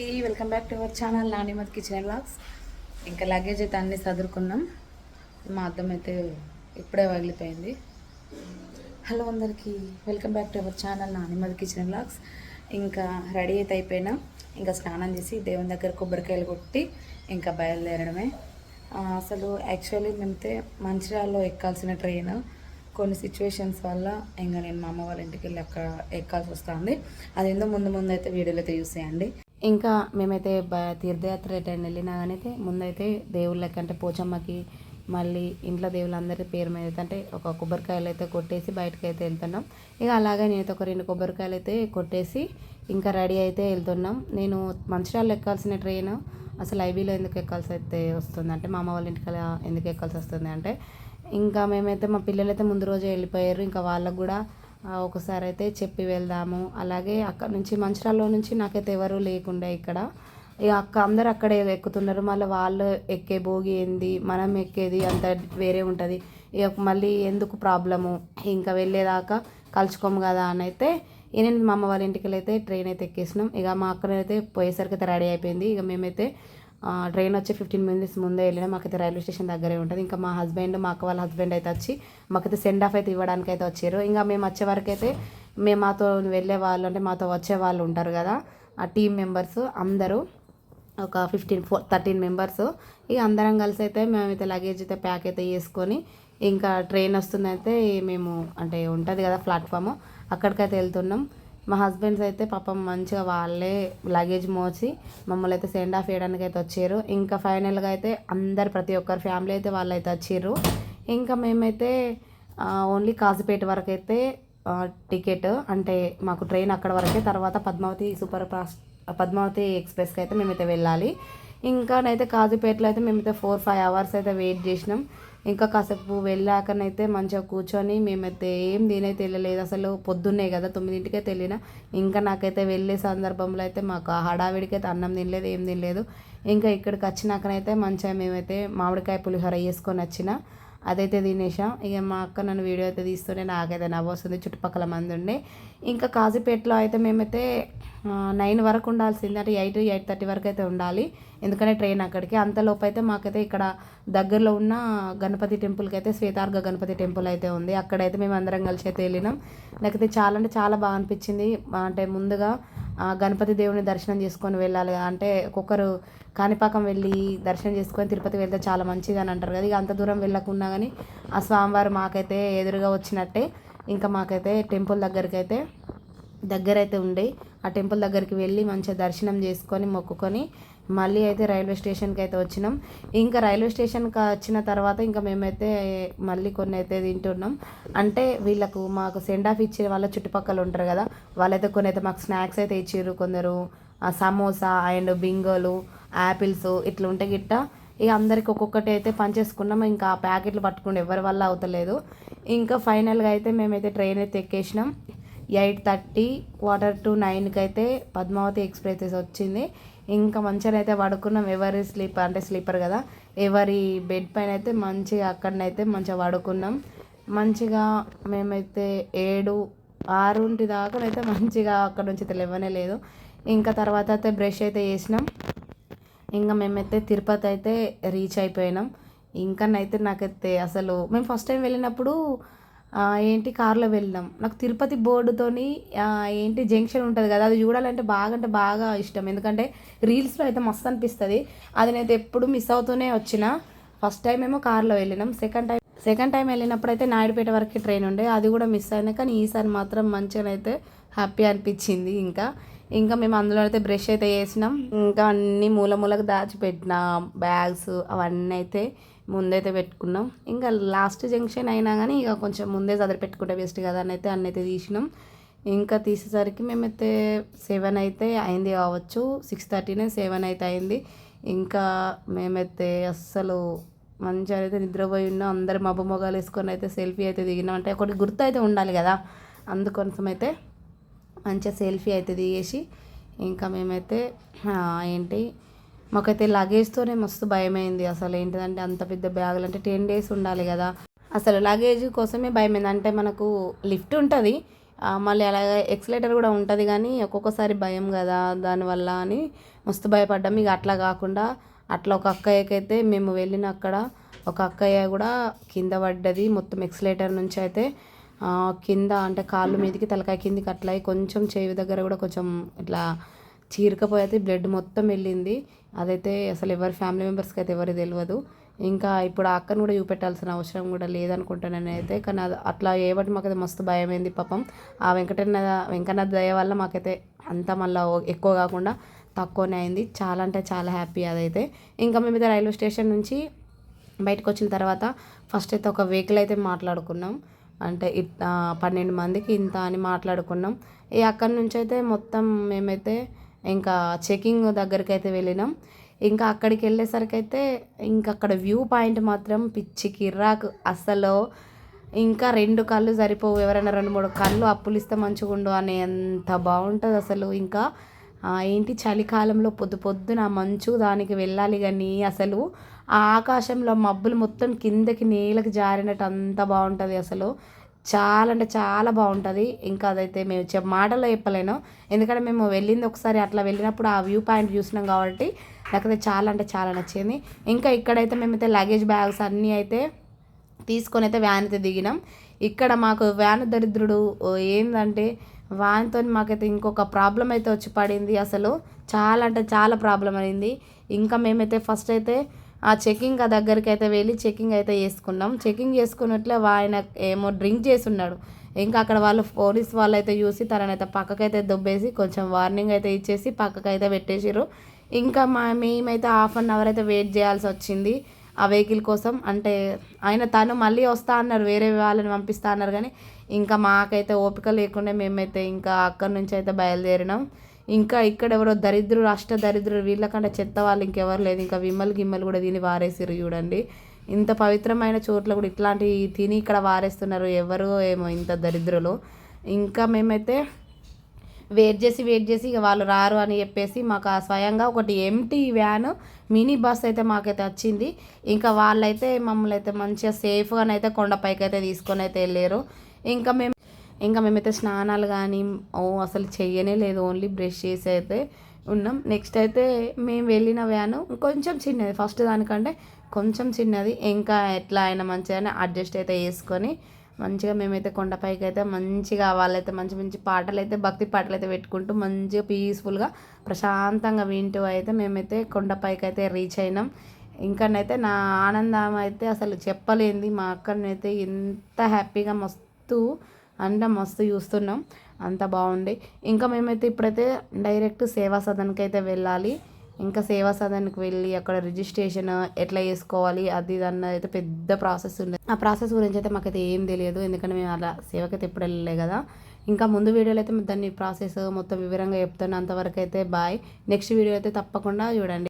అందరికీ welcome back to our channel నానిమత్ kitchen blogs ఇంకా luggage అయితే అన్నీ చదువుకున్నాం మా అద్దం అయితే ఇప్పుడే పగిలిపోయింది హలో అందరికీ welcome back to our channel నానిమత్ kitchen blogs ఇంకా రెడీ అయితే అయిపోయినా. ఇంకా స్నానం చేసి దేవుని దగ్గర కొబ్బరికాయలు కొట్టి ఇంకా బయలుదేరడమే. అసలు యాక్చువల్లీ మేమైతే మంచిర్యాలలో ఎక్కాల్సిన ట్రైన్. కొన్ని సిచ్యువేషన్స్ వల్ల ఇంకా నేను మా అమ్మ వాళ్ళ ఇంటికి వెళ్ళి అక్కడ ఎక్కాల్సి వస్తుంది. అదేందో ముందు ముందు అయితే వీడియోలో అయితే చేయండి. ఇంకా మేమైతే బ- తీర్థయాత్ర ఎటైనా వెళ్ళినా కానీ అయితే ముందైతే దేవుళ్ళకి అంటే పోచమ్మకి మళ్ళీ ఇంట్లో దేవులందరి పేరు మీద అయితే అంటే ఒక కొబ్బరికాయలు అయితే కొట్టేసి బయటకు అయితే వెళ్తున్నాం. ఇక అలాగే నేనైతే ఒక రెండు కొబ్బరికాయలు అయితే కొట్టేసి ఇంకా రెడీ అయితే వెళ్తున్నాం. నేను మంచిర్యాలలో ఎక్కాల్సిన ట్రైన్ అసలు ఐబీలో ఎందుకు ఎక్కాల్సి అయితే వస్తుంది అంటే మా అమ్మ వాళ్ళ ఇంటికి ఎందుకు ఎక్కాల్సి వస్తుంది అంటే ఇంకా మేమైతే మా పిల్లలు అయితే ముందు రోజే వెళ్ళిపోయారు. ఇంకా వాళ్ళకు కూడా ఒకసారి అయితే చెప్పి వెళ్దాము. అలాగే అక్కడ నుంచి మంచిర్యాలలో నుంచి నాకైతే ఎవరూ లేకుండా ఇక్కడ. ఇక అక్క అందరు అక్కడే ఎక్కుతున్నారు. మళ్ళీ వాళ్ళు ఎక్కే భోగి ఏంది? మనం ఎక్కేది? అంత వేరే ఉంటుంది. ఇక మళ్ళీ ఎందుకు ప్రాబ్లము? ఇంకా వెళ్ళేదాకా కలుసుకోము కదా అని అయితే నేను మా అమ్మ వాళ్ళ ఇంటికి వెళ్ళి అయితే ట్రైన్ అయితే ఎక్కేసినాం. ఇక మా అక్కనైతే పోయేసరికి అయితే రెడీ అయిపోయింది. ఇక మేమైతే ట్రైన్ వచ్చి ఫిఫ్టీన్ మినిట్స్ ముందే వెళ్ళినా మాకైతే రైల్వే స్టేషన్ దగ్గరే ఉంటుంది. ఇంకా మా హస్బెండ్ మా అక్క వాళ్ళ హస్బెండ్ అయితే వచ్చి మాకైతే సెండ్ ఆఫ్ అయితే ఇవ్వడానికి అయితే వచ్చారు. ఇంకా మేము వచ్చే వరకు అయితే మేము మాతో వెళ్ళే వాళ్ళు అంటే మాతో వచ్చే వాళ్ళు ఉంటారు కదా ఆ టీం మెంబర్స్ అందరూ ఒక ఫిఫ్టీన్ ఫోర్ థర్టీన్ మెంబర్స్ ఇక అందరం కలిసి అయితే మేమైతే లగేజ్ అయితే ప్యాక్ అయితే చేసుకొని ఇంకా ట్రైన్ వస్తుందైతే మేము అంటే ఉంటుంది కదా ప్లాట్ఫామ్ అక్కడికైతే వెళ్తున్నాం. మా హస్బెండ్స్ అయితే పాపం మంచిగా వాళ్ళే లగేజ్ మోసి మమ్మల్ని అయితే సెండ్ ఆఫ్ చేయడానికి అయితే వచ్చారు. ఇంకా ఫైనల్గా అయితే అందరు ప్రతి ఒక్కరు ఫ్యామిలీ అయితే వాళ్ళు అయితే వచ్చారు. ఇంకా మేమైతే ఓన్లీ కాజుపేట వరకు అయితే టికెట్ అంటే మాకు ట్రైన్ అక్కడ వరకే తర్వాత పద్మావతి సూపర్ ఫాస్ట్ పద్మావతి ఎక్స్ప్రెస్కి అయితే మేమైతే వెళ్ళాలి. ఇంకా నైతే కాజీపేటలో అయితే మేమైతే ఫోర్ ఫైవ్ అవర్స్ అయితే వెయిట్ చేసినాం. ఇంకా కాసేపు వెళ్ళాకనైతే మంచిగా కూర్చొని మేమైతే ఏం దీనైతే వెళ్ళలేదు అసలు పొద్దున్నే కదా తొమ్మిదింటికే తెలియన. ఇంకా నాకైతే వెళ్ళే సందర్భంలో అయితే మాకు హడావిడికైతే అన్నం తినలేదు ఏం తినలేదు. ఇంకా ఇక్కడికి వచ్చినాకనైతే మంచిగా మేమైతే మామిడికాయ పులిహోర వేసుకొని వచ్చిన. అదైతే తినేసాం. ఇక మా అక్క నన్ను వీడియో అయితే తీస్తుంటే నాకైతే నవ్వు వస్తుంది. చుట్టుపక్కల మంది ఉండే ఇంకా కాజీపేటలో అయితే మేమైతే నైన్ వరకు ఉండాల్సింది అంటే ఎయిట్ ఎయిట్ థర్టీ వరకు అయితే ఉండాలి. ఎందుకంటే ట్రైన్ అక్కడికి. అంతలోపు అయితే మాకైతే ఇక్కడ దగ్గరలో ఉన్న గణపతి టెంపుల్కి అయితే శ్వేతార్గ గణపతి టెంపుల్ అయితే ఉంది. అక్కడైతే మేము అందరం కలిసి అయితే వెళ్ళినాం. నాకైతే చాలా అంటే చాలా బాగా అనిపించింది. అంటే ముందుగా గణపతి దేవుని దర్శనం చేసుకొని వెళ్ళాలి. అంటే ఒక్కొక్కరు కాణిపాకం వెళ్ళి దర్శనం చేసుకొని తిరుపతి వెళ్తే చాలా మంచిది అని అంటారు కదా. ఇక అంత దూరం వెళ్ళకున్నా కానీ ఆ స్వామివారు మాకైతే ఎదురుగా వచ్చినట్టే. ఇంకా మాకైతే టెంపుల్ దగ్గరికి అయితే దగ్గర అయితే ఉండే. ఆ టెంపుల్ దగ్గరికి వెళ్ళి మంచిగా దర్శనం చేసుకొని మొక్కుకొని మళ్ళీ అయితే రైల్వే స్టేషన్కి అయితే వచ్చినాం. ఇంకా రైల్వే స్టేషన్కి వచ్చిన తర్వాత ఇంకా మేమైతే మళ్ళీ కొన్ని అయితే తింటున్నాం. అంటే వీళ్ళకు మాకు సెండ్ ఆఫ్ ఇచ్చే వాళ్ళ చుట్టుపక్కల ఉంటారు కదా వాళ్ళైతే కొన్ని అయితే మాకు స్నాక్స్ అయితే ఇచ్చారు కొందరు. సమోసా అండ్ బింగోలు యాపిల్స్ ఇట్లా ఉంటే గిట్ట ఇక అందరికి ఒక్కొక్కటి అయితే పనిచేసుకున్నాం ఇంకా ఆ ప్యాకెట్లు పట్టుకుంటే ఎవరి వల్ల అవుతలేదు. ఇంకా ఫైనల్గా అయితే మేమైతే ట్రైన్ అయితే ఎక్కేసినాం. ఎయిట్ థర్టీ క్వార్టర్ టు నైన్కి అయితే పద్మావతి ఎక్స్ప్రెస్ వచ్చింది. ఇంకా మంచిగా అయితే పడుకున్నాం ఎవరి స్లీపర్ అంటే స్లీపర్ కదా ఎవరి బెడ్ పైన అయితే మంచిగా అక్కడనైతే మంచిగా పడుకున్నాం మంచిగా మేమైతే ఏడు ఆరుంటి దాకా అయితే మంచిగా అక్కడ నుంచి అయితే లేవనే లేదు. ఇంకా తర్వాత అయితే బ్రష్ అయితే చేసినాం. ఇంకా మేమైతే తిరుపతి అయితే రీచ్ అయిపోయినాం. ఇంకానైతే నాకైతే అసలు మేము ఫస్ట్ టైం వెళ్ళినప్పుడు ఏంటి కార్లో వెళ్ళినాం. నాకు తిరుపతి బోర్డుతోని ఏంటి జంక్షన్ ఉంటుంది కదా అది చూడాలంటే బాగా అంటే బాగా ఇష్టం. ఎందుకంటే రీల్స్లో అయితే మస్తు అనిపిస్తుంది. అది నేను ఎప్పుడు మిస్ అవుతూనే వచ్చిన. ఫస్ట్ టైం ఏమో కార్లో వెళ్ళినాం. సెకండ్ టైం సెకండ్ టైం వెళ్ళినప్పుడు అయితే నాయుడుపేట వరకు ట్రైన్ ఉండే. అది కూడా మిస్ అయినా కానీ ఈసారి మాత్రం మంచిగా అయితే హ్యాపీ అనిపించింది ఇంకా. ఇంకా మేము అందులో అయితే బ్రష్ అయితే చేసినాం ఇంకా అన్ని మూల మూలకు దాచిపెట్టిన. బ్యాగ్స్ అవన్నీ అయితే ముందైతే పెట్టుకున్నాం. ఇంకా లాస్ట్ జంక్షన్ అయినా కానీ ఇక కొంచెం ముందే చదివి పెట్టుకుంటే బెస్ట్ కదా అని అయితే అన్నైతే తీసినాం. ఇంకా తీసేసరికి మేమైతే సెవెన్ అయితే అయింది కావచ్చు. సిక్స్ థర్టీనే సెవెన్ అయితే అయింది. ఇంకా మేమైతే అస్సలు మంచిగా అయితే నిద్రపోయి ఉన్నాం. అందరు మబ్బు మొగాలు వేసుకొని అయితే సెల్ఫీ అయితే దిగినాం. అంటే ఒకటి గుర్తు అయితే ఉండాలి కదా. అందుకోసం అయితే మంచిగా సెల్ఫీ అయితే దిగేసి ఇంకా మేమైతే ఏంటి మాకైతే లగేజ్తోనే మస్తు భయమైంది. అసలు ఏంటిదంటే అంత పెద్ద బ్యాగులు అంటే టెన్ డేస్ ఉండాలి కదా. అసలు లగేజ్ కోసమే భయమైంది. అంటే మనకు లిఫ్ట్ ఉంటుంది. మళ్ళీ అలాగే ఎక్సలేటర్ కూడా ఉంటుంది కానీ ఒక్కొక్కసారి భయం కదా దానివల్ల అని మస్తు భయపడ్డాం. ఇక అట్లా కాకుండా అట్లా ఒక అక్కయ్యకైతే మేము వెళ్ళిన అక్కడ ఒక అక్కయ్య కూడా కింద పడ్డది. మొత్తం ఎక్సలేటర్ నుంచి అయితే కింద అంటే కాళ్ళు మీదకి తలకాయ కిందికి అట్లా కొంచెం చేవి దగ్గర కూడా కొంచెం ఇట్లా చీరకపోయి అయితే బ్లడ్ మొత్తం వెళ్ళింది. అదైతే అసలు ఎవరి ఫ్యామిలీ మెంబర్స్కి అయితే ఎవరికి తెలియదు ఇంకా ఇప్పుడు ఆ అక్కను కూడా చూపెట్టాల్సిన అవసరం కూడా లేదనుకుంటాను నేనైతే కానీ అది అట్లా ఏబట్టి మాకైతే మస్తు భయమైంది పాపం. ఆ వెంకటన్న వెంకన్న దయ వల్ల మాకైతే అంత మళ్ళీ ఎక్కువ కాకుండా తక్కువనే అయింది. చాలా అంటే చాలా హ్యాపీ అదైతే. ఇంకా మేమైతే రైల్వే స్టేషన్ నుంచి బయటకు వచ్చిన తర్వాత ఫస్ట్ అయితే ఒక వెహికల్ అయితే మాట్లాడుకున్నాం. అంటే పన్నెండు మందికి ఇంత అని మాట్లాడుకున్నాం. ఈ అక్కడి నుంచి అయితే మొత్తం మేమైతే ఇంకా చెకింగ్ దగ్గరికి అయితే వెళ్ళినాం. ఇంకా అక్కడికి వెళ్ళేసరికి అయితే ఇంకా అక్కడ వ్యూ పాయింట్ మాత్రం పిచ్చి కిర్రాకు. అసలు ఇంకా రెండు కళ్ళు సరిపోవు. ఎవరైనా రెండు మూడు కళ్ళు అప్పులు ఇస్తే మంచిగా ఉండు అని ఎంత బాగుంటుంది అసలు. ఇంకా ఏంటి చలికాలంలో పొద్దు పొద్దున మంచు దానికి వెళ్ళాలి కానీ అసలు ఆ ఆకాశంలో మబ్బులు మొత్తం కిందకి నేలకు జారినట్టు అంత బాగుంటుంది అసలు. చాలా అంటే చాలా బాగుంటుంది. ఇంకా అదైతే మేము చె మాటలో చెప్పలేను. ఎందుకంటే మేము వెళ్ళింది ఒకసారి అట్లా వెళ్ళినప్పుడు ఆ వ్యూ పాయింట్ చూసినాం కాబట్టి నాకైతే చాలా అంటే చాలా నచ్చింది. ఇంకా ఇక్కడైతే మేమైతే లగేజ్ బ్యాగ్స్ అన్నీ అయితే తీసుకొని అయితే వ్యాన్ అయితే దిగినాం. ఇక్కడ మాకు వ్యాన్ దరిద్రుడు ఏంటంటే వ్యాన్తో మాకైతే ఇంకొక ప్రాబ్లం అయితే వచ్చి పడింది అసలు. చాలా అంటే చాలా ప్రాబ్లం అయింది. ఇంకా మేమైతే ఫస్ట్ అయితే ఆ చెకింగ్ ఆ దగ్గరికి అయితే వెళ్ళి చెకింగ్ అయితే చేసుకున్నాం. చెకింగ్ చేసుకున్నట్లే ఆయన ఏమో డ్రింక్ చేసి ఉన్నాడు ఇంకా అక్కడ వాళ్ళు పోలీస్ వాళ్ళు అయితే చూసి తననైతే పక్కకైతే దుబ్బేసి కొంచెం వార్నింగ్ అయితే ఇచ్చేసి పక్కకైతే పెట్టేసిర్రు. ఇంకా మా మేమైతే హాఫ్ అన్ అవర్ అయితే వెయిట్ చేయాల్సి వచ్చింది ఆ వెహికల్ కోసం. అంటే ఆయన తను మళ్ళీ వస్తా అన్నారు వేరే వాళ్ళని పంపిస్తా అన్నారు కానీ ఇంకా మాకైతే ఓపిక లేకుండా మేమైతే ఇంకా అక్కడి నుంచి అయితే బయలుదేరినాం. ఇంకా ఇక్కడ ఎవరో దరిద్రులు అష్ట దరిద్రులు వీళ్ళకంటే చెత్త వాళ్ళు ఇంకెవరు లేదు. ఇంకా విమ్మలు గిమ్మలు కూడా దీన్ని వారేసిరు చూడండి. ఇంత పవిత్రమైన చోట్ల కూడా ఇట్లాంటివి తిని ఇక్కడ వారేస్తున్నారు ఎవరు ఏమో ఇంత దరిద్రులు. ఇంకా మేమైతే వెయిట్ చేసి వెయిట్ చేసి ఇక వాళ్ళు రారు అని చెప్పేసి మాకు ఆ స్వయంగా ఒకటి ఎంటీ వ్యాన్ మినీ బస్ అయితే మాకైతే వచ్చింది. ఇంకా వాళ్ళైతే మమ్మల్ని అయితే మంచిగా సేఫ్గానైతే కొండపైకి అయితే తీసుకొని అయితే వెళ్ళారు. ఇంకా మేము ఇంకా మేమైతే స్నానాలు కానీ ఓ అసలు చెయ్యనే లేదు. ఓన్లీ బ్రష్ చేసి అయితే ఉన్నాం. నెక్స్ట్ అయితే మేము వెళ్ళిన వ్యాను కొంచెం చిన్నది. ఫస్ట్ దానికంటే కొంచెం చిన్నది. ఇంకా ఎట్లా అయినా మంచిగానే అడ్జస్ట్ అయితే చేసుకొని మంచిగా మేమైతే కొండపైకి అయితే మంచిగా వాళ్ళైతే మంచి మంచి పాటలు అయితే భక్తి పాటలు అయితే పెట్టుకుంటూ మంచిగా పీస్ఫుల్గా ప్రశాంతంగా వింటూ అయితే మేమైతే కొండపైకి అయితే రీచ్ అయినాం. ఇంకనైతే నా ఆనందం అయితే అసలు చెప్పలేంది మా అక్కనైతే ఎంత హ్యాపీగా మస్తు అంటే మస్తు చూస్తున్నాం. అంత బాగుంది. ఇంకా మేమైతే ఇప్పుడైతే డైరెక్ట్ సేవా సదన్కి అయితే వెళ్ళాలి. ఇంకా సేవా సదన్కి వెళ్ళి అక్కడ రిజిస్ట్రేషన్ ఎట్లా చేసుకోవాలి అది అన్నది అయితే పెద్ద ప్రాసెస్ ఉంది. ఆ ప్రాసెస్ గురించి అయితే మాకైతే ఏం తెలియదు. ఎందుకంటే మేము అలా సేవకైతే ఎప్పుడు వెళ్ళలే కదా. ఇంకా ముందు వీడియోలో అయితే దాన్ని ప్రాసెస్ మొత్తం వివరంగా చెప్తాను అంతవరకు అయితే బాయ్. నెక్స్ట్ వీడియో అయితే తప్పకుండా చూడండి.